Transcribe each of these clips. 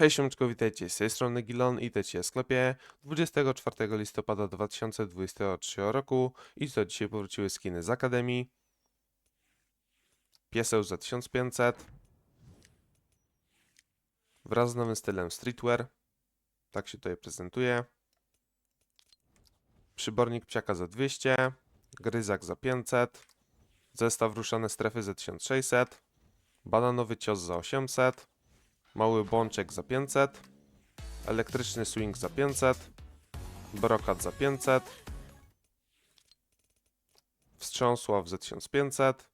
Hej siemczko, witajcie, z tej strony Gilon i w sklepie. 24 listopada 2023 roku i co dzisiaj powróciły skiny z Akademii. Pieseł za 1500 wraz z nowym stylem streetwear. Tak się tutaj prezentuje. Przybornik psiaka za 200 Gryzak za 500 Zestaw ruszane strefy za 1600 Bananowy cios za 800 Mały bączek za 500, elektryczny swing za 500, brokat za 500, wstrząsław za 1500,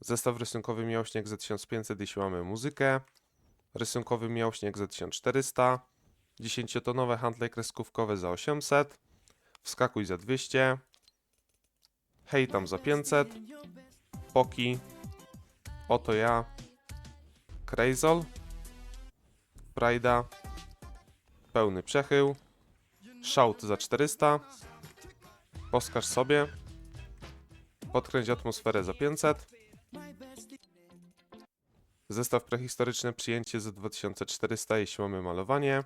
zestaw rysunkowy miałśniak za 1500, jeśli mamy muzykę, rysunkowy miałśniak za 1400, 10-tonowe handle kreskówkowe za 800, wskakuj za 200, hej tam za 500, poki, oto ja, Krejzol, Prajda, pełny przechył, szałt za 400, poskarż sobie, podkręć atmosferę za 500, zestaw prehistoryczny przyjęcie za 2400 jeśli mamy malowanie,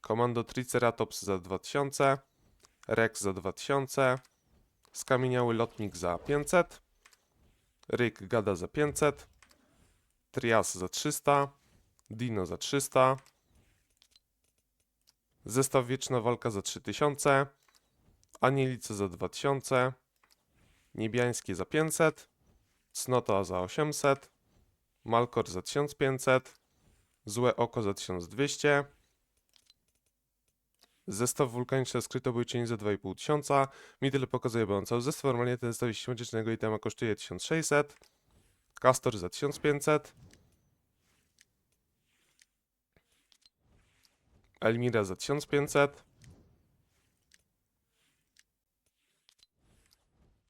komando Triceratops za 2000, Rex za 2000, skamieniały lotnik za 500, Ryk gada za 500, Trias za 300, Dino za 300, zestaw Wieczna Walka za 3000, Anielice za 2000, Niebiańskie za 500, Cnota za 800, Malkor za 1500, Złe Oko za 1200, Zestaw wulkaniczny skrytobójczyni za 2500, mi tyle pokazuje, bo on cały zestaw, normalnie ten zestaw świątecznego itema kosztuje 1600, Castor za 1500, Elmira za 1500.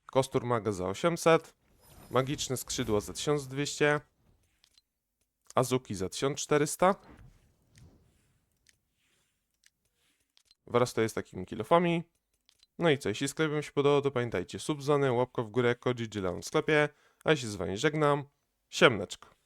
Kostur Maga za 800. Magiczne skrzydła za 1200. Azuki za 1400. Wraz to jest takimi kilofami. No i co, jeśli sklep wam się podobał, to pamiętajcie, subzony, łapka w górę, kodzi w sklepie. A się z wami żegnam. Siemneczko.